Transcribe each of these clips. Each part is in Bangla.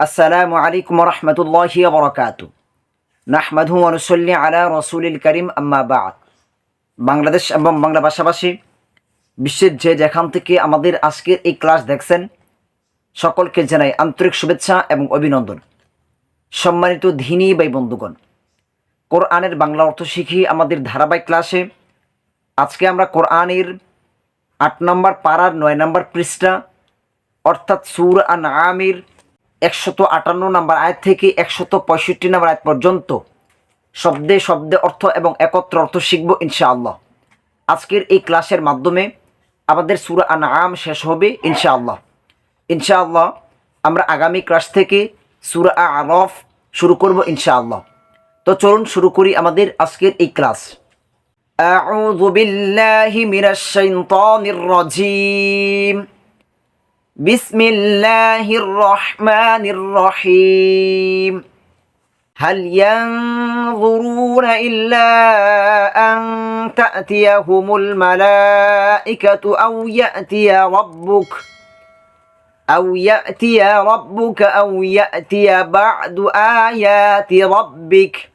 আসসালামু আলাইকুম রহমতুল্লাহি বরকাত নাহমাদু অনুসল্লি আলা রসুলিল করিম, আম্মা বাদ। বাংলাদেশ এবং বাংলা ভাষাভাষী বিশ্বের যে যেখান থেকে আমাদের আজকের এই ক্লাস দেখছেন, সকলকে জানাই আন্তরিক শুভেচ্ছা এবং অভিনন্দন। সম্মানিত ধিনী বাই বন্ধুগণ, কোরআনের বাংলা অর্থ শিখি আমাদের ধারাবাহিক ক্লাসে। আজকে আমরা কোরআনের আট নম্বর পাড়ার নয় নম্বর পৃষ্ঠা, অর্থাৎ সুর আন আমির একশত আটান্ন নম্বর আয়াত থেকে একশত পঁয়ষট্টি নম্বর আয়াত পর্যন্ত শব্দে শব্দে অর্থ এবং একত্র অর্থ শিখব ইনশাআল্লাহ আজকের এই ক্লাসের মাধ্যমে আমাদের সুরা আন আম শেষ হবে ইনশাআল্লাহ ইনশাআল্লাহ আমরা আগামী ক্লাস থেকে সুরা আরফ শুরু করব ইনশাআল্লাহ তো চলুন শুরু করি আমাদের আজকের এই ক্লাস أعوذ بالله من الشيطان الرجيم بسم الله الرحمن الرحيم. هل ينظرون إلا أن تأتيهم الملائكة أو يأتي ربك أو يأتي ربك أو يأتي بعد آيات ربك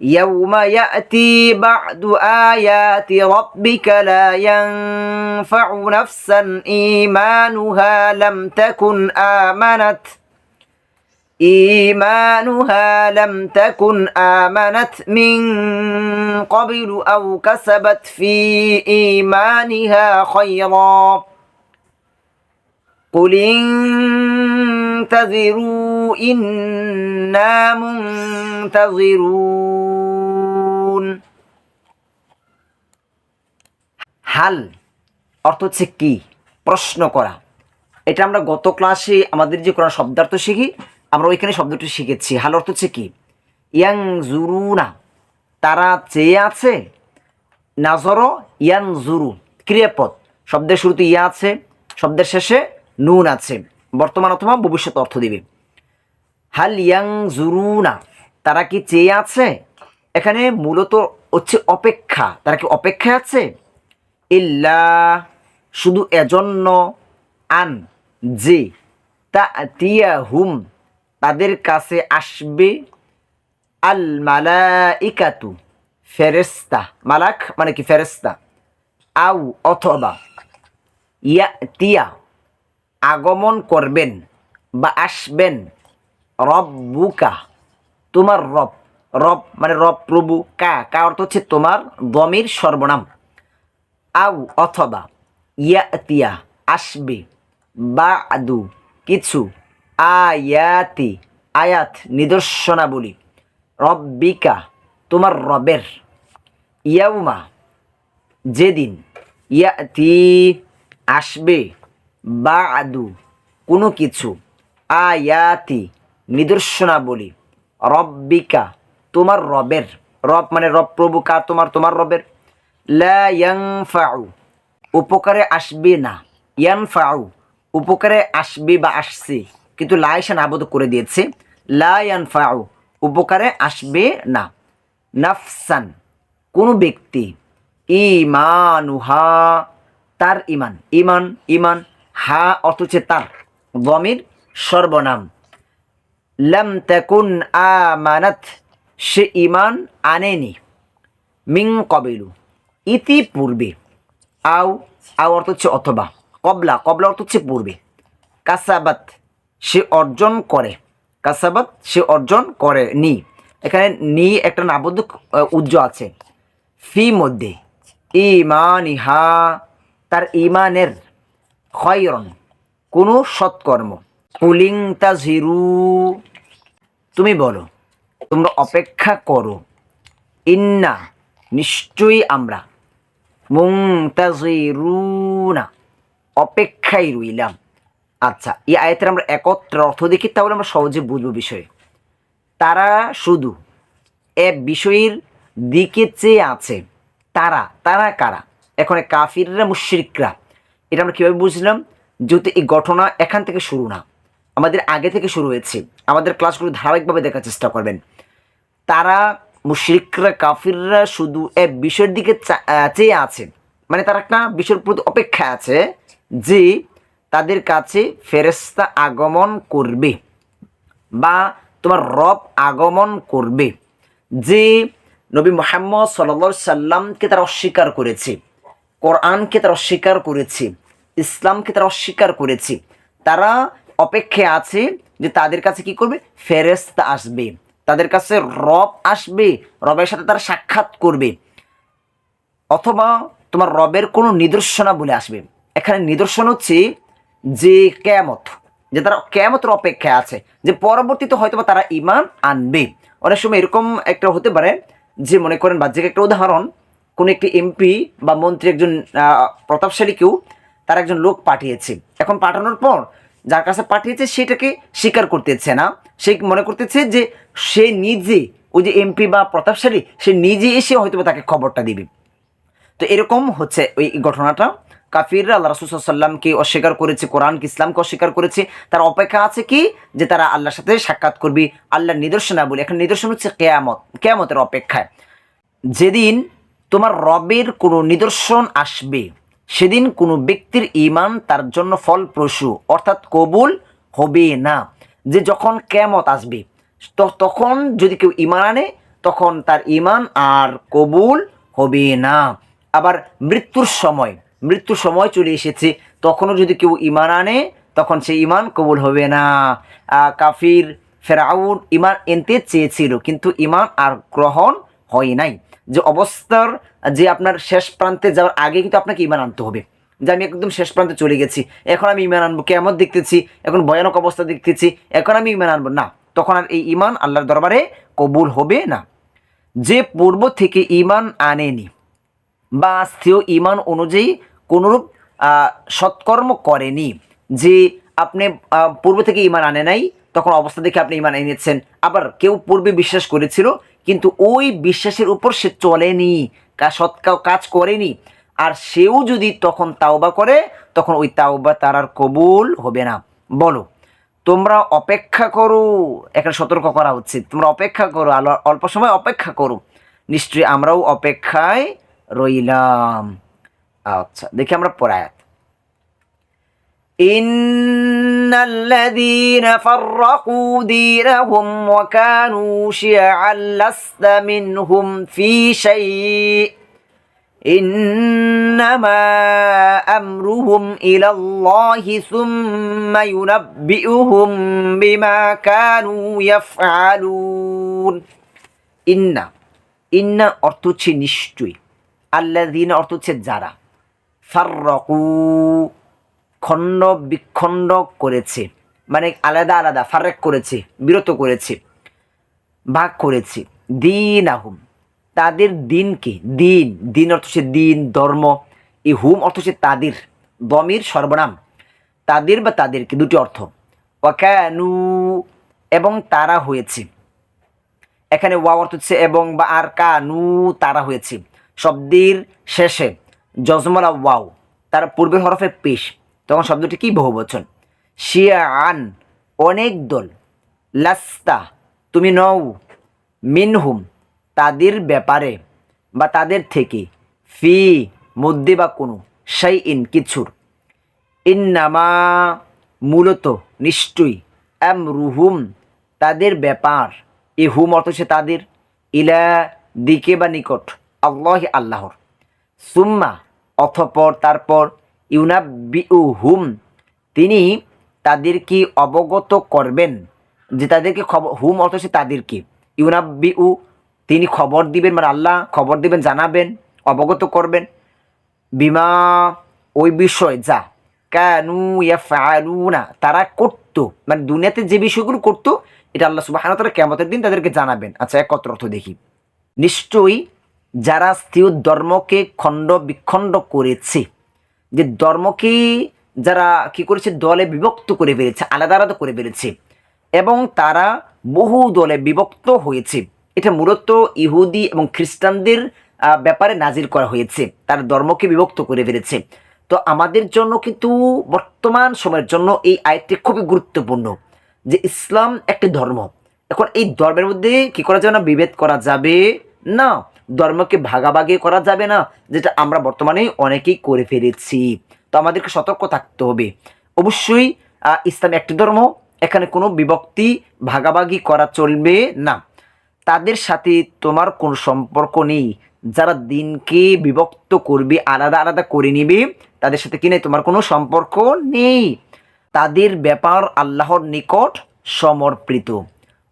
يوم يأتي بعد آيات ربك لا ينفع نفسا إيمانها لم تكن آمنت إيمانها لم تكن آمنت من قبل أو كسبت في إيمانها خيرا قل انتظروا إنا منتظرون হাল অর্থ হচ্ছে কি প্রশ্ন করা এটা আমরা গত ক্লাসে আমাদের যে কোনো শব্দার্থ শিখি আমরা ওইখানে শব্দটি শিখেছি হাল অর্থ হচ্ছে কি ইয়াং জুরুনা তারা চেয়ে আছে নাজর ইয়াং জুরু ক্রিয়াপদ শব্দের শুরুতে ইয়া আছে শব্দের শেষে নুন আছে বর্তমান অথবা ভবিষ্যৎ অর্থ দিবে। হাল ইয়াং জুরুনা তারা কি চেয়ে আছে? এখানে মূলত হচ্ছে অপেক্ষা। তারা কি অপেক্ষায় আছে? ইল্লা, শুধু এজন্য আন, যে তা তিয়া হুম তাদের কাছে আসবে আল মালাইকাতু ফেরেস্তা মালাক মানে কি ফেরেস্তা আউ অথবা ইয়া তিয়া আগমন করবেন বা আসবেন রব বুকা তোমার রব রব মানে রব, প্রভু, কা কা অর্থ হচ্ছে তোমার দমির সর্বনাম। আউ অথবা ইয়াতিয়া, আসবে বা আদু কিছু, আয়াতি, আয়াত, নিদর্শনাবলী। রব্বিকা, তোমার রবের। ইয়াউমা, যেদিন ইয়াতি আসবে বা আদু কোনো কিছু। আয়াতি, নিদর্শনাবলী। রব্বিকা, তোমার রবের। রব মানে রব প্রভু কা তোমার? তোমার রবের। ইয়াংফাউ উপকারে আসবে না। ইয়ান ফাউ উপকারে আসবে বা আসছে। কিন্তু লা এসে নাবদ করে দিয়েছে। লা ইয়ানফাউ, উপকারে আসবে না। নাফসান, কোনো ব্যক্তি। ইমানুহা তার ইমান ইমান ইমান হা অর্থ হচ্ছে তার, গমির সর্বনাম। লাম তাকুন আমানাত, সে ইমান আনেনি। মিং কবিলু, ইতিপূর্বে। আও আও অর্থ হচ্ছে অথবা। কবলা কবলা অর্থ হচ্ছে পূর্বে। কাসাবাত, সে অর্জন করে। কাসাবাত, সে অর্জন করে নি এখানে নি একটা নাবদ্ধ উজ্জ্ব আছে। ফি মধ্যে ইমান ইহা তার ইমানের খয়রন, কোনো সৎকর্ম। পুলিং তা তাজিরু, তুমি বলো, তোমরা অপেক্ষা করো। ইন্না, নিশ্চয়ই আমরা। মুংতাজিরুনা অপেক্ষায় রইলাম। আচ্ছা এই আয়তের আমরা একত্র অর্থ দেখি, তাহলে আমরা সহজে বুঝব বিষয়ে। তারা শুধু এ বিষয়ের দিকে চেয়ে আছে। তারা তারা কারা? এখন কাফিররা, মুশ্রিকরা। এটা আমরা কীভাবে বুঝলাম? যেহেতু এই ঘটনা এখান থেকে শুরু না, আমাদের আগে থেকে শুরু হয়েছে, আমাদের ক্লাসগুলো ধারাবাহিকভাবে দেখার চেষ্টা করবেন। তারা মুশরিকরা, কাফিররা শুধু এ বিষয়ের দিকে চেয়ে আছে মানে তারা একটা বিষয়ের প্রতি অপেক্ষায় আছে যে তাদের কাছে ফেরেস্তা আগমন করবে বা তোমার রব আগমন করবে, যে নবী মোহাম্মদ সাল্লা সাল্লামকে তারা অস্বীকার করেছে। কোরআনকে তারা অস্বীকার করেছে, ইসলামকে তারা অস্বীকার করেছে। তারা অপেক্ষায় আছে যে তাদের কাছে কি করবে? ফেরেস্তা আসবে। তাদের কাছে রব আসবে, রবের সাথে তারা সাক্ষাৎ করবে। অথবা তোমার রবের কোনো নিদর্শনা বলে আসবে। এখানে নিদর্শন হচ্ছে যে কেয়ামত, যে তারা কেয়ামতের অপেক্ষায় আছে, যে পরবর্তীতে হয়তো তারা ইমান আনবে। অনেক সময় এরকম একটা হতে পারে যে মনে করেন বাহ্যিক একটা উদাহরণ কোনো একটি এমপি বা মন্ত্রী একজন আহ, প্রতাপশালী কেউ তার একজন লোক পাঠিয়েছে। এখন পাঠানোর পর যার কাছে পাঠিয়েছে সেটাকে স্বীকার করতেছে না। সে মনে করতেছে যে সে নিজে ওই যে এমপি বা প্রতাপশালী সে নিজে এসে হয়তো তাকে খবরটা দিবে। তো এরকম হচ্ছে ওই ঘটনাটা। কাফিররা আল্লাহ রাসুল অস্বীকার করেছে কোরআনকে ইসলামকে অস্বীকার করেছে। তার অপেক্ষা আছে কি? যে তারা আল্লাহর সাথে সাক্ষাৎ করবি আল্লাহর নিদর্শনা বলি। এখন নিদর্শন হচ্ছে কেয়ামত কেয়ামতের অপেক্ষায়। যেদিন তোমার রবের কোনো নিদর্শন আসবে। সেদিন কোনো ব্যক্তির ইমান তার জন্য ফলপ্রসূ, অর্থাৎ কবুল হবে না। যে যখন কেমত আসবে তখন যদি কেউ ইমান আনে, তখন তার ইমান আর কবুল হবে না। আবার মৃত্যুর সময় মৃত্যুর সময় চলে এসেছে, তখনও যদি কেউ ইমান আনে, তখন সেই ইমান কবুল হবে না। কাফির ফেরাউন ইমান এনতে চেয়েছিল, কিন্তু ইমান আর গ্রহণ হয় নাই। যে অবস্থার, যে আপনার শেষ প্রান্তে যাওয়ার আগে কিন্তু আপনাকে ইমান আনতে হবে। যে আমি একদম শেষ প্রান্তে চলে গেছি, এখন আমি ইমান আনব কেমন দেখতেছি, এখন ভয়ানক অবস্থা দেখতেছি, এখন আমি ইমান আনব। না, তখন আর এই ইমান আল্লাহর দরবারে কবুল হবে না। যে পূর্ব থেকে ইমান আনেনি বা স্থির ইমান অনুযায়ী কোনোরূপ সৎকর্ম করেনি, যে আপনি পূর্ব থেকে ইমান আনে নাই, তখন অবস্থা দেখে আপনি ইমান এনেছেন। আবার কেউ পূর্বে বিশ্বাস করেছিল কিন্তু ওই বিশ্বাসের উপর সে চলেনি, কা- সৎ কা- কাজ করেনি। আর সেও যদি তখন তাওবা করে, তখন ওই তাওবা তার আর কবুল হবে না। বলো, তোমরা অপেক্ষা করো। একটা সতর্ক করা উচিত। তোমরা অপেক্ষা করো, আলো, অল্প সময় অপেক্ষা করো। নিশ্চয়ই আমরাও অপেক্ষায় রইলাম। আচ্ছা দেখি আমরা পড়ায়াত إن الذين فرقوا دينهم وكانوا شيعا لست منهم في شيء إنما أمرهم إلى الله ثم ينبئهم بما كانوا يفعلون ইন্না ইন্না অর্থ হচ্ছে নিশ্চয়ই আল্লাদিন অর্থ হচ্ছে যারা ফাররকু খণ্ড বিখণ্ড করেছে। মানে আলাদা আলাদা ফারেক করেছে, বিরত করেছে, ভাগ করেছে। দিন আহুম তাদের দিনকে দিন। দিন অর্থ হচ্ছে দিন, ধর্ম। এই হুম অর্থ হচ্ছে তাদের। দমির সর্বনাম। তাদের বা তাদেরকে দুটি অর্থ। ওয়াকানু এবং তারা হয়েছে। এখানে ওয়া অর্থ হচ্ছে এবং বা আর কানু তারা হয়েছে। শব্দের শেষে জজমলা ওয়াও। তার পূর্বের হরফে পেশ। তখন শব্দটি কি? বহুবচন। শিয়া আন অনেক দল। লাস্তা, তুমি নও। মিনহুম, তাদের ব্যাপারে বা তাদের থেকে। ফি মধ্যে বা কোনো। সেই ইন কিছুর। ইন্নামা, মূলত, নিশ্চয়ই। এম রুহুম তাদের ব্যাপার। এ হুম অর্থ সে তাদের। ইলা, দিকে বা নিকট। আল্লাহ আল্লাহর। সুম্মা, অথপর, তারপর। ইউনাবি হুম তিনি তাদেরকে অবগত করবেন যে তাদেরকে খবর হুম অর্থ হচ্ছে তাদেরকে। ইউনাব্বি উ তিনি খবর দিবেন মানে আল্লাহ খবর দিবেন, জানাবেন, অবগত করবেন। বিমা, ওই বিষয়, যা কানু ইয়াফআলুনা, তারা করতো মানে দুনিয়াতে যে বিষয়গুলো করতো, এটা আল্লাহ সুবহানাহু ওয়া তাআলা কিয়ামতের দিন তাদেরকে জানাবেন। আচ্ছা একত্র অর্থ দেখি। নিশ্চয়ই যারা স্থির ধর্মকে খণ্ড বিখণ্ড করেছে যে ধর্মকে যারা কি করেছে, দলে বিভক্ত করে ফেলেছে, আলাদা আলাদা করে ফেলেছে, এবং তারা বহু দলে বিভক্ত হয়েছে। এটা মূলত ইহুদি এবং খ্রিস্টানদের ব্যাপারে নাজির করা হয়েছে। তার ধর্মকে বিভক্ত করে ফেলেছে। তো আমাদের জন্য কিন্তু বর্তমান সময়ের জন্য এই আয়টি খুবই গুরুত্বপূর্ণ যে ইসলাম একটি ধর্ম। এখন এই ধর্মের মধ্যে কি করা যাবে না, বিভেদ করা যাবে না। ধর্মকে ভাগাভাগি করা যাবে না, যেটা আমরা বর্তমানে অনেকেই করে ফেলেছি। তো আমাদেরকে সতর্ক থাকতে হবে। অবশ্যই ইসলাম একটি ধর্ম, এখানে কোনো বিভক্তি, ভাগাভাগি করা চলবে না। তাদের সাথে তোমার কোনো সম্পর্ক নেই। যারা দিনকে বিভক্ত করবে, আলাদা আলাদা করে নিবে, তাদের সাথে কিনে তোমার কোনো সম্পর্ক নেই। তাদের ব্যাপার আল্লাহর নিকট সমর্পিত।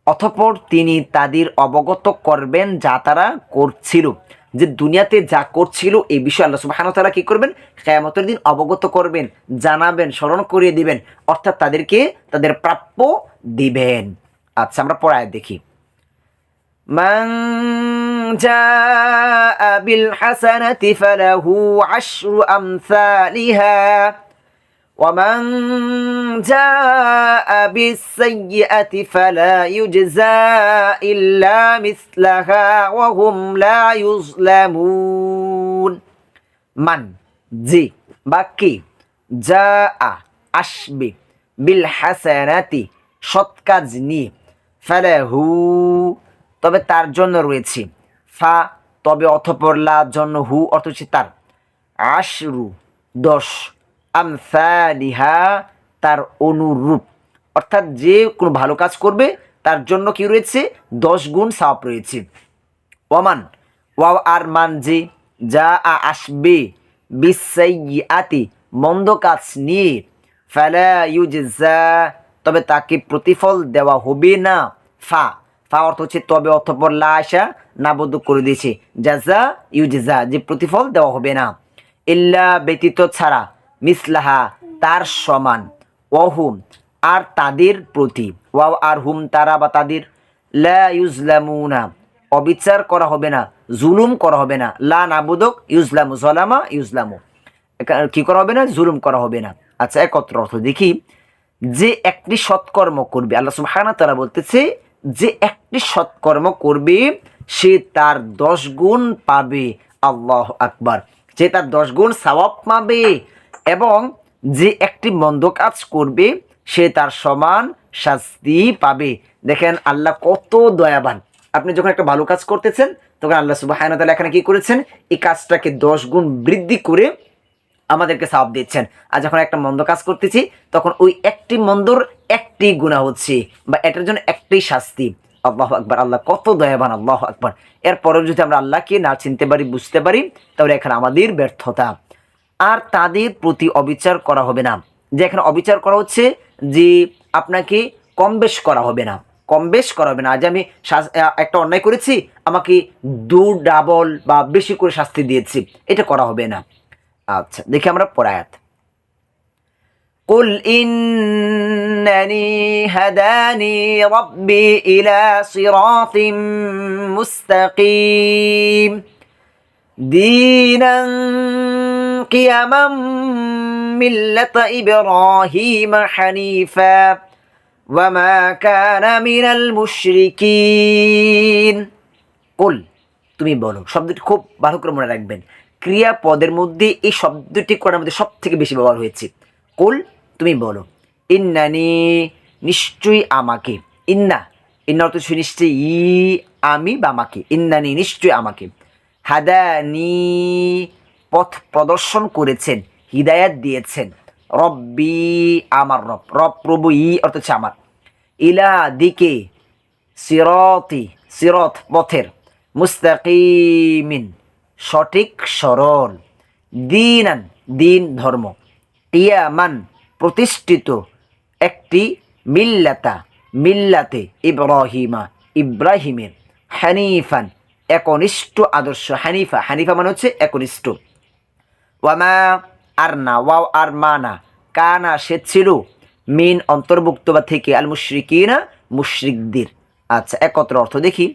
অতঃপর তিনি তাদের অবগত করবেন যা তারা করছিল যে দুনিয়াতে যা করছিল এই বিষয়ে আল্লাহ সুবাহান তারা কী করবেন কেয়ামতের দিন অবগত করবেন জানাবেন স্মরণ করিয়ে দিবেন অর্থাৎ তাদেরকে তাদের প্রাপ্য দিবেন আচ্ছা আমরা পড়ায় দেখি من جاء بالحسنة فله عشر أمثالها ومن جاء بالسيئة فلا يجزى إلا مثلها وهم لا يظلمون من জি বা কি যা আসবে বিল হাসানাতি সৎ কাজ নিয়ে ফালাহু তবে তার জন্য রয়েছে ফা তবে অথপর লা জন্য হু অর্থ হচ্ছে তার আশরু দশ আমসালিহা, তার অনুরূপ। অর্থাৎ যে কোনো ভালো কাজ করবে, তার জন্য কি রয়েছে? দশ গুণ সাপ রয়েছে। ওয়ামান ওয়াও আর মান যে, যা আসবে বিসাইয়াতি মন্দ কাজ নিয়ে। ফালা ইউজা তবে তাকে প্রতিফল দেওয়া হবে না। ফা ফা অর্থ হচ্ছে তবে অর্থপর লা আসা নাবদ্ধ করে দিয়েছে। জাজা ইউজা যে প্রতিফল দেওয়া হবে না। ইল্লা ব্যতীত ছাড়া মিসলাহা, তার সমান। ওহুম আর তাদের প্রতি। ওয়াও, আর হুম, তারা বা তাদের। লা ইউজলামুনা, অবিচার করা হবে না, জুলুম করা হবে না। লা নাবুদক, ইউজলামু, জলামা, ইউজলামু। কি করা হবে না? জুলুম করা হবে না। আচ্ছা একত্র অর্থ দেখি। যে একটি সৎকর্ম করবে, আল্লাহ সুবহানাহু তাআলা বলতেছে, যে একটি সৎকর্ম করবে, সে তার দশ গুণ পাবে। আল্লাহ আকবার। যে তার দশ গুণ সওয়াব পাবে এবং যে একটি মন্দ কাজ করবে, সে তার সমান শাস্তি পাবে। দেখেন আল্লাহ কত দয়াবান। আপনি যখন একটা ভালো কাজ করতেছেন, তখন আল্লাহ সুবাহ এখানে কি করেছেন? এই কাজটাকে দশ গুণ বৃদ্ধি করে আমাদেরকে সাপ দিচ্ছেন। আর যখন একটা মন্দ কাজ করতেছি, তখন ওই একটি মন্দর একটি গুণা হচ্ছে বা এটার জন্য একটি শাস্তি। আল্লাহ আকবার, আল্লাহ কত দয়াবান, আল্লাহ আকবার। এরপরেও যদি আমরা আল্লাহকে না চিনতে পারি, বুঝতে পারি, তাহলে এখানে আমাদের ব্যর্থতা। আর তাদের প্রতি অবিচার করা হবে না যে এখানে অবিচার করা হচ্ছে যে আপনাকে কম বেশ করা হবে না কম বেশ করা হবে না আজ আমি শাস- আহ, একটা অন্যায় করেছি আমাকে দু ডাবল বা বেশি করে শাস্তি দিয়েছি এটা করা হবে না আচ্ছা দেখি আমরা পড়ায়াত قل إنني هداني ربي إلى صراط مستقيم دينا قيما ملة إبراهيم حنيفا وما كان من المشركين قل তুমি বলো শব্দটি খুব ভালো করে মনে রাখবেন ক্রিয়াপদের মধ্যে এই শব্দটি করার মধ্যে সব থেকে বেশি ব্যবহার হয়েছে কুল তুমি বলো ইন্নানি নিশ্চয়ই আমাকে ইন্না ইন্না অর্থ হচ্ছে নিশ্চয়ই ই আমি বা আমাকে ইন্নানি নিশ্চয়ই আমাকে হাদানি পথ প্রদর্শন করেছেন, হিদায়াত দিয়েছেন। রব্বি আমার রব রব প্রভু ই, অর্থ হচ্ছে আমার। ইলা দিকে সিরতি, সিরত পথের, মুস্তাকিমিন, সঠিক সরল, দিনান, দিন ধর্ম। ইয়ামান প্রতিষ্ঠিত একটি মিল্লাতা, মিল্লাতে ইব্রাহিমা, ইব্রাহিমের হানিফান, একনিষ্ঠ আদর্শ হানিফা। হানিফা মানে হচ্ছে একনিষ্ঠ। ওয়ামা আর না ওয়াও আর মা না কানা সে ছিল মিন অন্তর্ভুক্ত বা থেকে আল মুশরিকিনা মুশরিকদের। আচ্ছা একত্র অর্থ দেখি।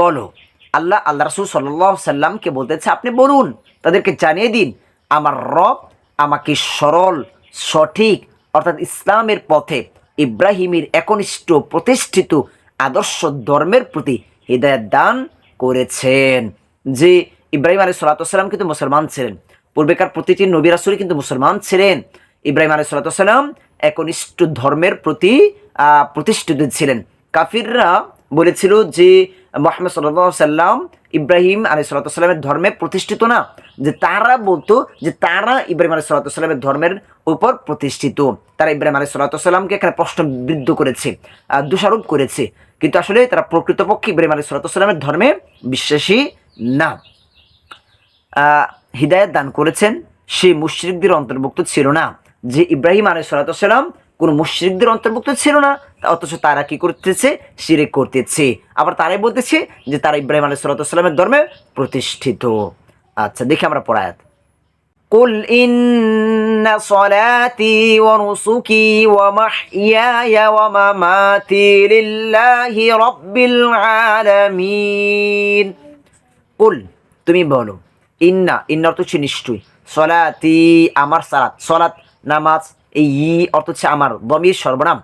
বলো, আল্লাহ আল্লাহ রসুল সাল্লাহ সাল্লামকে বলতেছে, আপনি বলুন, তাদেরকে জানিয়ে দিন, আমার রব আমাকে সরল, সঠিক, অর্থাৎ ইসলামের পথে ইব্রাহিমের একনিষ্ঠ, প্রতিষ্ঠিত আদর্শ ধর্মের প্রতি হৃদয়ত দান করেছেন। যে ইব্রাহিম আলী সাল্লাতাম কিন্তু মুসলমান ছিলেন। পূর্বেকার প্রতিটি নবী রাসুলই কিন্তু মুসলমান ছিলেন। ইব্রাহিম আলী সাল্লাতাম একনিষ্ঠ ধর্মের প্রতি প্রতিষ্ঠিত ছিলেন। কাফিররা বলেছিল যে মোহাম্মদ সাল্লাহ সাল্লাম ইব্রাহিম আলী সাল্লাতামের ধর্মে প্রতিষ্ঠিত না, যে তারা বলতো যে তারা ইব্রাহিম আলী সাল্লাতামের ধর্মের উপর প্রতিষ্ঠিত। তারা ইব্রাহিম আলী সাল্লাতামকে এখানে প্রশ্নবিদ্ধ করেছে দোষারোপ করেছে। কিন্তু আসলে তারা প্রকৃতপক্ষে ইব্রাহিম আলী সাল্লাতামের ধর্মে বিশ্বাসী না। হৃদায়ত দান করেছেন সে মুশ্রিকদের অন্তর্ভুক্ত ছিল না যে ইব্রাহিম আলাই সালাতাম কোনো মুশ্রিকদের অন্তর্ভুক্ত ছিল না তা অথচ তারা কি করতেছে শিরিক করতেছে আবার তারাই বলতেছে যে তারা ইব্রাহিম আলাই সালাতামের ধর্মে প্রতিষ্ঠিত আচ্ছা দেখি আমরা পড়ায়াত قل إن صلاتي ونسكي ومحياي ومماتي لله رب العالمين কুল তুমি বলো ইন্না ইন্না অর্থ হচ্ছে নিশ্চয়ই। সলাতি আমার সালাত। সলাত, নামাজ, এই ই অর্থ হচ্ছে আমার, দমির সর্বনাম।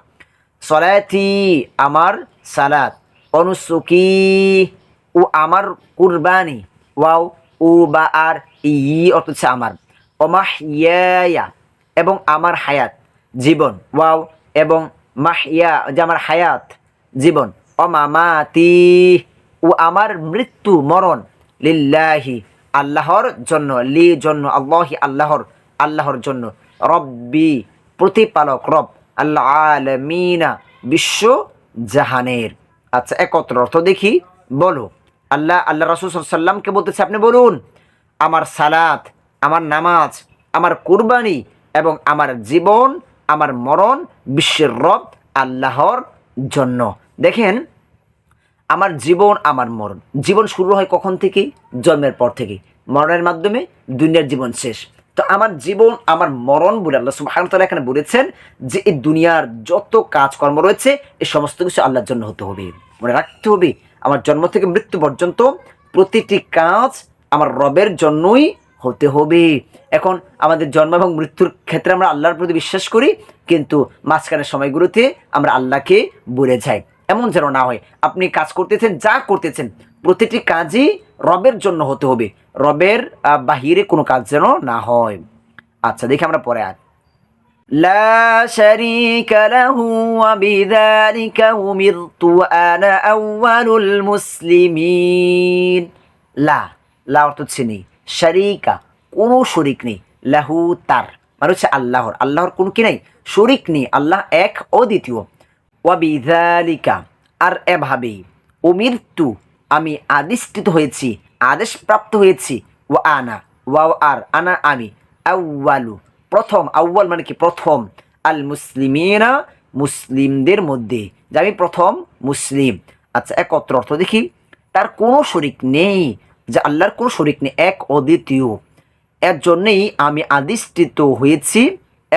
সলাতি আমার সালাত। অনুসুকি ও আমার কুরবানি। ওয়াও ও বা, আর ই অর্থ হচ্ছে আমার। অমাহিয়া এবং আমার হায়াত, জীবন। ওয়াও, এবং মাহিয়া, যে আমার হায়াত, জীবন। অমামাতি, ও আমার মৃত্যু মরণ। লিল্লাহি। আল্লাহর জন্য, লি জন্য, আল্লাহি আল্লাহর আল্লাহর জন্য। রব্বি প্রতিপালক রব আল্লাহ আলমিনা বিশ্ব জাহানের। আচ্ছা একত্র অর্থ দেখি, বলো। আল্লাহ আল্লাহ রসুল সাল্লামকে বলতেছে, আপনি বলুন, আমার সালাত, আমার নামাজ, আমার কুরবানি এবং আমার জীবন, আমার মরণ বিশ্বের রব আল্লাহর জন্য। দেখেন আমার জীবন, আমার মরণ। জীবন শুরু হয় কখন থেকে? জন্মের পর থেকে। মরণের মাধ্যমে দুনিয়ার জীবন শেষ। তো আমার জীবন, আমার মরণ বলে আল্লাহ সুবহান তাআলা এখানে বলেছেন যে এই দুনিয়ার যত কাজকর্ম রয়েছে, এই সমস্ত কিছু আল্লাহর জন্য হতে হবে। মনে রাখতে হবে, আমার জন্ম থেকে মৃত্যু পর্যন্ত প্রতিটি কাজ আমার রবের জন্যই হতে হবে। এখন আমাদের জন্ম এবং মৃত্যুর ক্ষেত্রে আমরা আল্লাহর প্রতি বিশ্বাস করি, কিন্তু মাঝখানের সময়গুলোতে আমরা আল্লাহকে বলে যাই। এমন যেন না হয় আপনি কাজ করতেছেন যা করতেছেন প্রতিটি কাজই রবের জন্য হতে হবে রবের আহ, বাহিরে কোনো কাজ যেন না হয় আচ্ছা দেখি আমরা পরে আর لا شريك له وبذلك أمرت وأنا أول المسلمين لا লা অর্থ হচ্ছে নেই শারিকা কোনো শরিক নেই লাহু তার মানে হচ্ছে আল্লাহর আল্লাহর কোনো কি নেই শরিক নেই আল্লাহ এক অদ্বিতীয় ওয়াবিদালিকা আর এভাবেই অমৃত্যু আমি আদিষ্ঠিত হয়েছি, আদেশপ্রাপ্ত হয়েছি ও আনা, ওয়াও আর, আনা আমি আউ্বালু প্রথম আউ্বাল মানে কি প্রথম আল মুসলিমেরা মুসলিমদের মধ্যে, যে আমি প্রথম মুসলিম। আচ্ছা একত্র অর্থ দেখি, তার কোনো শরিক নেই, যে আল্লাহর কোনো শরিক নেই, এক অদ্বিতীয়। এর জন্যেই আমি আদিষ্ঠিত হয়েছি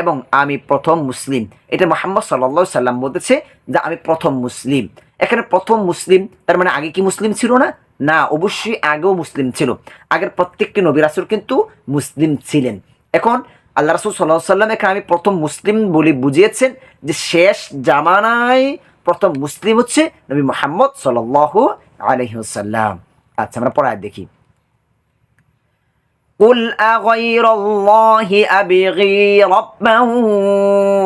এবং আমি প্রথম মুসলিম। এটা মোহাম্মদ সাল্লা সাল্লাম বলতেছে যে আমি প্রথম মুসলিম। এখানে প্রথম মুসলিম, তার মানে আগে কি মুসলিম ছিল না? না, অবশ্যই আগেও মুসলিম ছিল। আগের প্রত্যেকটি নবী রাসুল কিন্তু মুসলিম ছিলেন। এখন আল্লাহ রাসুল সাল্লাহ সাল্লাম এখানে আমি প্রথম মুসলিম বলে বুঝিয়েছেন যে শেষ জামানায় প্রথম মুসলিম হচ্ছে নবী মোহাম্মদ সাল্লাহ আলহিহসাল্লাম আচ্ছা আমরা পড়ায় দেখি। قل أغير الله أبغي ربا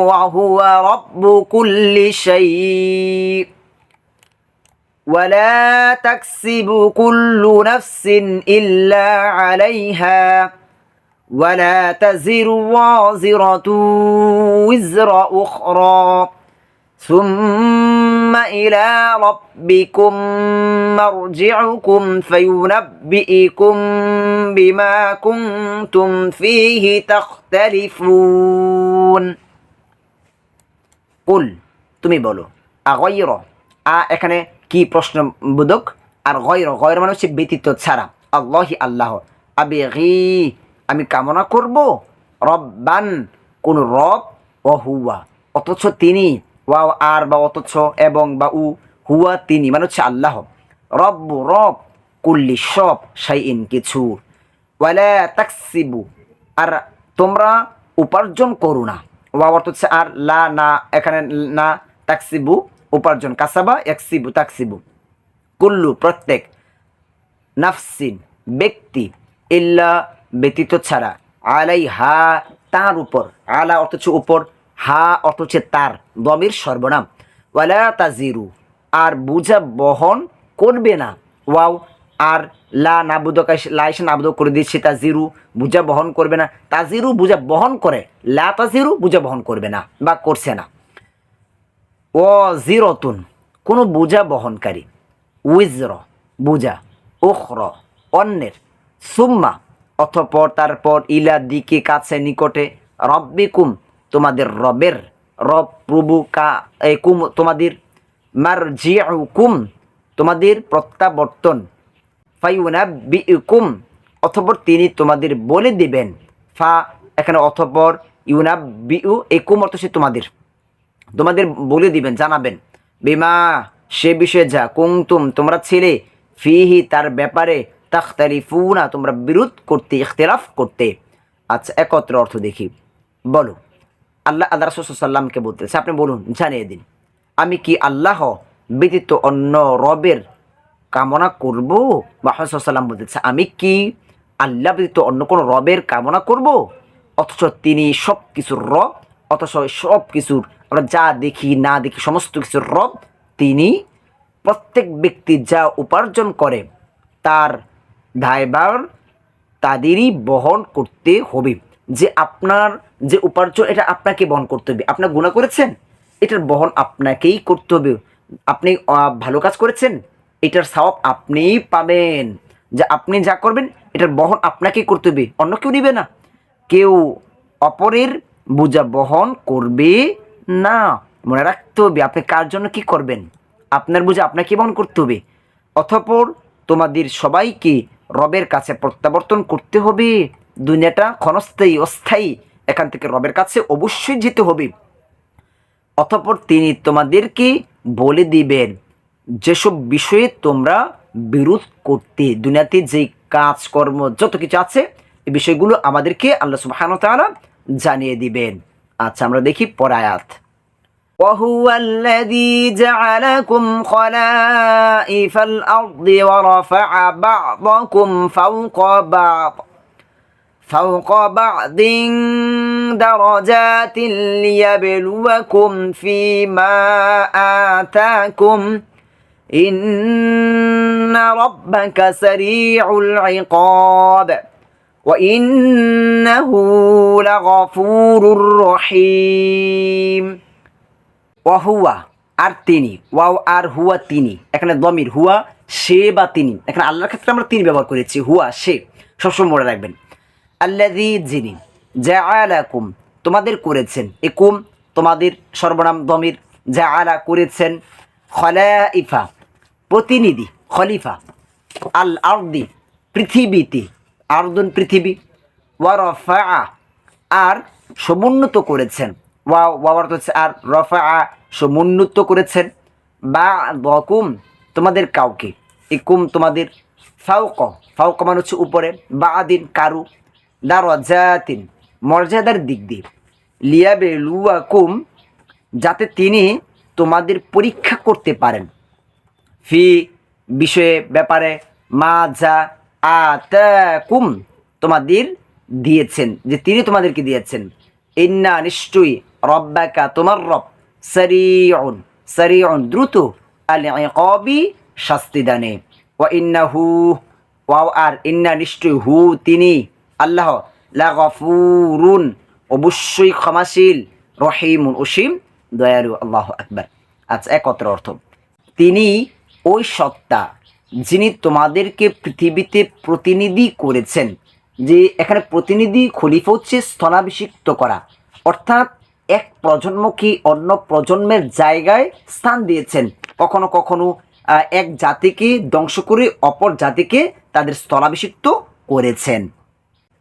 وهو رب كل شيء ولا تكسب كل نفس إلا عليها ولا تزر وازرة وزر أخرى ثم إلى ربكم مرجعكم فينبئكم بما كنتم فيه تختلفون কুল তুমি বলো আগয়র আ এখানে কি প্রশ্নবোধক আর গয়র গয়র মানে হচ্ছে ব্যতীত ছাড়া আল্লাহি আল্লাহ আবে আমি কামনা করব রব্বান কোন রব ও হুয়া অথচ তিনি ওয়াও, আর, বা অথচ, এবং, বা উ, হুয়া, তিনি মানে হচ্ছে আল্লাহ। রব্বু, রব, কুল্লি, সব সাই ইন কিছু আর তোমরা উপার্জন করো না। ওয়া অর্থ হচ্ছে আর, লা, না, এখানে না, তাকসিবু, উপার্জন। কাসাবা একসিবু তাকসিবু। কুল্লু, প্রত্যেক নাফসিন, ব্যক্তি, ইল্লা ব্যতীত ছাড়া আলাই হা তার উপর। আলা অর্থ হচ্ছে উপর। হা অর্থ হচ্ছে তার দমের সর্বনাম। ওয়ালা তাজিরু, আর বুঝা বহন করবে না। ওয়াও, আর লা নাবুদকা লা এসে নাবুদ করে দিচ্ছে তা জিরু বুঝা বহন করবে না। তা জিরু বুঝা বহন করে, লা তা জিরু বুঝা বহন করবে না বা করছে না। ও জিরতুন কোনো বোঝা বহনকারী। উইজর, বোঝা। ওখর অন্যের। সুম্মা, অথপর, তারপর, ইলা, দিকে, কাছে, নিকটে। রব্বিকুম তোমাদের রবের, রব প্রভু কা কুম তোমাদের মার কুম তোমাদের প্রত্যাবর্তন ফাইউনা বিকুম অথপর তিনি তোমাদের বলে দিবেন, ফা এখানে অথপর ইউনা বিউ এই কুম অর্থ সে তোমাদের তোমাদের বলে দিবেন, জানাবেন, বিমা সে বিষয়ে যা কুংতুম তোমরা ছেলে, ফিহি তার ব্যাপারে তাখতারিফুনা তোমরা বিরোধ করতে, ইখতিলাফ করতে। আচ্ছা একত্র অর্থ দেখি, বলো। আল্লাহ আল্লাহ রসুল্লামকে বলতেছে। আপনি বলুন, জানিয়ে দিন। আমি কি আল্লাহ ব্যতীত অন্য রবের কামনা করব? মাহসাল্লাম বলতেছে, আমি কি আল্লাহ ব্যতীত অন্য কোনো রবের কামনা করব? অথচ তিনি সব কিছুর রব, অথচ সব কিছুর আমরা যা দেখি, না দেখি, সমস্ত কিছুর রব, তিনি প্রত্যেক ব্যক্তি যা উপার্জন করে, তার দায়ভার তাদেরই বহন করতে হবে। যে আপনার যে উপার্জন, এটা আপনাকে বহন করতে হবে। আপনার গুণা করেছেন? এটার বহন আপনাকেই করতে হবে। আপনি ভালো কাজ করেছেন? এটার সওয়াব আপনিই পাবেন। যে আপনি যা করবেন, এটার বহন আপনাকেই করতে হবে। অন্য কেউ নিবে না। কেউ অপরের বোঝা বহন করবে না। মনে রাখতে হবে আপনি কার জন্য কি করবেন? আপনার বোঝা আপনাকে বহন করতে হবে। অথপর তোমাদের সবাইকে রবের কাছে প্রত্যাবর্তন করতে হবে। দুনিয়াটা ক্ষণস্থায়ী অস্থায়ী এখান থেকে রবের কাছে অবশ্যই যেতে হবে অতঃপর তিনি তোমাদেরকে বলে দিবেন যেসব বিষয়ে তোমরা বিরোধ করতে দুনিয়াতে যে কাজকর্ম যত কিছু আছে এই বিষয়গুলো আমাদেরকে আল্লাহ সুবহান তাআলা জানিয়ে দিবেন আচ্ছা আমরা দেখি পরায়াত وهو الذي جعلكم خلائف الأرض ورفع بعضكم فوق بعض فوق بعض درجات ليبلوكم فيما آتاكم إن ربك سريع العقاب وإنه لغفور رحيم ওয়াহুয়া আর তিনি ওয়াও আর হুয়া তিনি এখানে দমির হুয়া সে বা তিনি এখানে আল্লাহর ক্ষেত্রে আমরা তিনি ব্যবহার করেছি হুয়া সে সবসময় মনে রাখবেন আল্লাদি যিনি জাআলাকুম, তোমাদের করেছেন। এ কুম, তোমাদের সর্বনাম দমির জাআলা করেছেন। খলাইফা, প্রতিনিধি, খলিফা। আল আর্দি, পৃথিবীতে, আর্দুন পৃথিবী। ওয়ারফা আর সমুন্নত করেছেন। ওয়া ওয়ার হচ্ছে আর রফা সমুন্নত করেছেন। বা বকুম তোমাদের কাউকে। ইকুম তোমাদের ফাউক ফাউক মানে হচ্ছে উপরে। বা আদিন কারু। দারজাতিন মর্যাদার দিক দিয়ে। লিয়াবে লুয়াকুম যাতে তিনি তোমাদের পরীক্ষা করতে পারেন। ফি বিষয়ে ব্যাপারে মা যা আতাকুম তোমাদের দিয়েছেন, যে তিনি তোমাদেরকে দিয়েছেন। ইন্না নিশ্চয়ই রব্বাকা তোমার রব, সারিউন সারিউন দ্রুত আল ইকাবি শাস্তি দানে। ইন্না হু ওয়াও, আর ইন্না নিশ্চয়ই হু, তিনি আল্লাহ, লা গফুরুন, অবশ্যই ক্ষমাশীল, রহিমুন, অসীম, দয়ালু, আল্লাহ আকবার। আচ্ছা একত্র অর্থ। তিনি ওই সত্তা যিনি তোমাদেরকে পৃথিবীতে প্রতিনিধি করেছেন, যে এখানে প্রতিনিধি খলিফা হচ্ছে স্থলাভিষিক্ত করা। অর্থাৎ এক প্রজন্মকে অন্য প্রজন্মের জায়গায় স্থান দিয়েছেন? কখনো কখনো এক জাতিকে ধ্বংস করে অপর জাতিকে তাদের স্থলাভিষিক্ত করেছেন।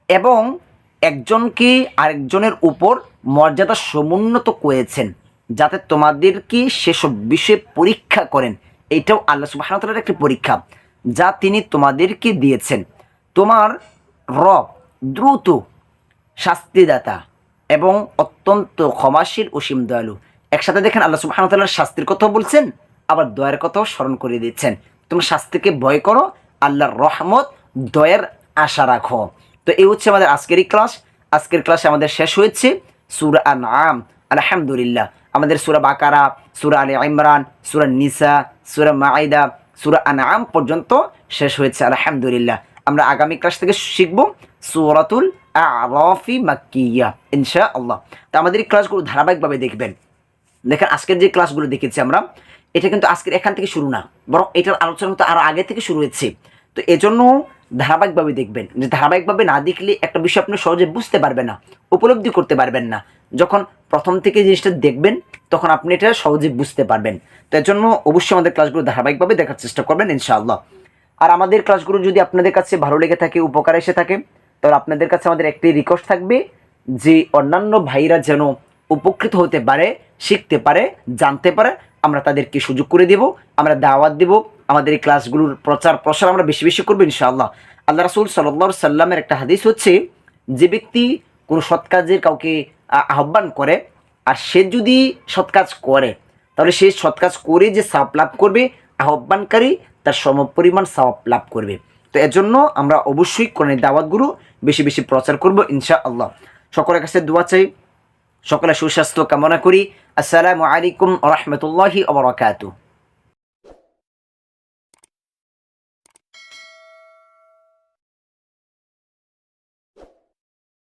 এবং একজনকে আরেকজনের উপর মর্যাদা সমুন্নত করেছেন, যাতে তোমাদেরকে সেসব বিষয়ে পরীক্ষা করেন? এটাও আল্লাহ সুবাহতালার একটি পরীক্ষা, যা তিনি তোমাদেরকে দিয়েছেন। তোমার রব দ্রুত শাস্তিদাতা এবং অত্যন্ত ক্ষমাশীল অসীম দয়ালু একসাথে দেখেন আল্লাহ সুবাহতাল্লাহর শাস্তির কথাও বলছেন, আবার দয়ার কথাও স্মরণ করে দিচ্ছেন। তোমরা শাস্তিকে ভয় করো, আল্লাহর রহমত, দয়ার আশা রাখো। তো এই হচ্ছে আমাদের আজকেরই ক্লাস। আজকের ক্লাসে আমাদের শেষ হয়েছে। সুরা আন আম আলহামদুলিল্লাহ। আমাদের সুরা বাকারা, সুরা আলী ইমরান, সুরা নিসা, সুরা মাইদা সুরা আনাম পর্যন্ত শেষ হয়েছে, আলহামদুলিল্লাহ। আমরা আগামী ক্লাস থেকে শিখব সুরাতুল আরফি মাক্কিয়া ইনশা আল্লাহ তো আমাদের এই ক্লাসগুলো ধারাবাহিকভাবে দেখবেন। দেখেন, আজকের যে ক্লাসগুলো দেখেছি আমরা, এটা কিন্তু আজকের এখান থেকে শুরু না, বরং এটার আলোচনা কিন্তু আরও আগে থেকে শুরু হয়েছে। তো এজন্য ধারাবাহিকভাবে দেখবেন। যে ধারাবাহিকভাবে না দেখলে একটা বিষয় আপনি সহজে বুঝতে পারবেন না, উপলব্ধি করতে পারবেন না। যখন প্রথম থেকে জিনিসটা দেখবেন, তখন আপনি এটা সহজে বুঝতে পারবেন। তো এর জন্য অবশ্যই আমাদের ক্লাসগুলো ধারাবাহিকভাবে দেখার চেষ্টা করবেন, ইনশাআল্লাহ। আর আমাদের ক্লাসগুলো যদি আপনাদের কাছে ভালো লেগে থাকে, উপকার এসে থাকে, তাহলে আপনাদের কাছে আমাদের একটি রিকোয়েস্ট থাকবে যে অন্যান্য ভাইরা যেন উপকৃত হতে পারে, শিখতে পারে, জানতে পারে, আমরা তাদেরকে সুযোগ করে দেব, আমরা দাওয়াত দেব। আমাদের এই ক্লাসগুলোর প্রচার প্রসার আমরা বেশি বেশি করব ইনশাআল্লাহ। আল্লাহ রাসুল সাল্লা সাল্লামের একটা হাদিস হচ্ছে, যে ব্যক্তি কোনো সৎ কাজের কাউকে আহ্বান করে আর সে যদি সৎ কাজ করে, তাহলে সে সৎ কাজ করে যে সাপ লাভ করবে, আহ্বানকারী তার সম পরিমাণ সাপ লাভ করবে। তো এর জন্য আমরা অবশ্যই কোরআনের দাওয়াতগুলো বেশি বেশি প্রচার করব ইনশা আল্লাহ সকলের কাছে দোয়া চাই, সকলের সুস্বাস্থ্য কামনা করি। আসসালামু আলাইকুম রহমতুল্লাহি আবরকাতু